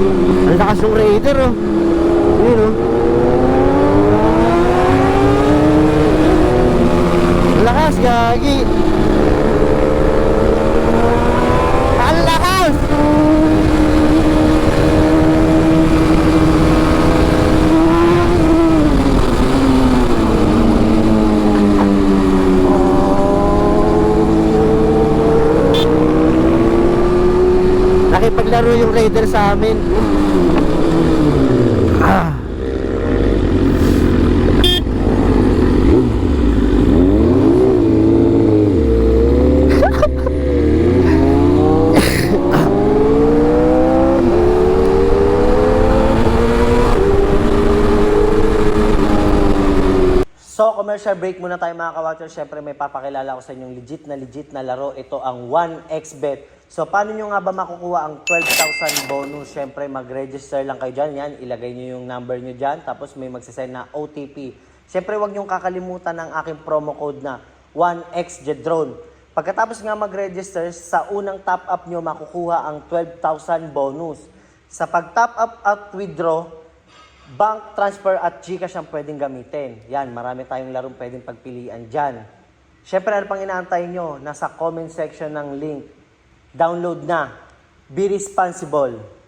Ang lakas ng Raider oh. Yun oh. Lakas, gagi. Ang lakas! Nakipaglaro yung Raider sa amin. Ah. So, commercial break muna tayo mga ka-watcher. Siyempre, may papakilala ko sa inyong legit na legit na laro. Ito ang 1xbet. So, paano nyo nga ba makukuha ang 12,000 bonus? Siyempre, mag-register lang kayo dyan. Yan, ilagay nyo yung number nyo dyan. Tapos, may magsasend na OTP. Siyempre, huwag nyo kakalimutan ang aking promo code na 1xjedrone. Pagkatapos nga mag-register, sa unang top-up nyo, makukuha ang 12,000 bonus. Sa pag-top up at withdraw, bank transfer at Gcash ang pwedeng gamitin. Yan, marami tayong larong pwedeng pagpilian dyan. Siyempre, ano pang inaantay nyo? Nasa comment section ng link. Download na. Be responsible.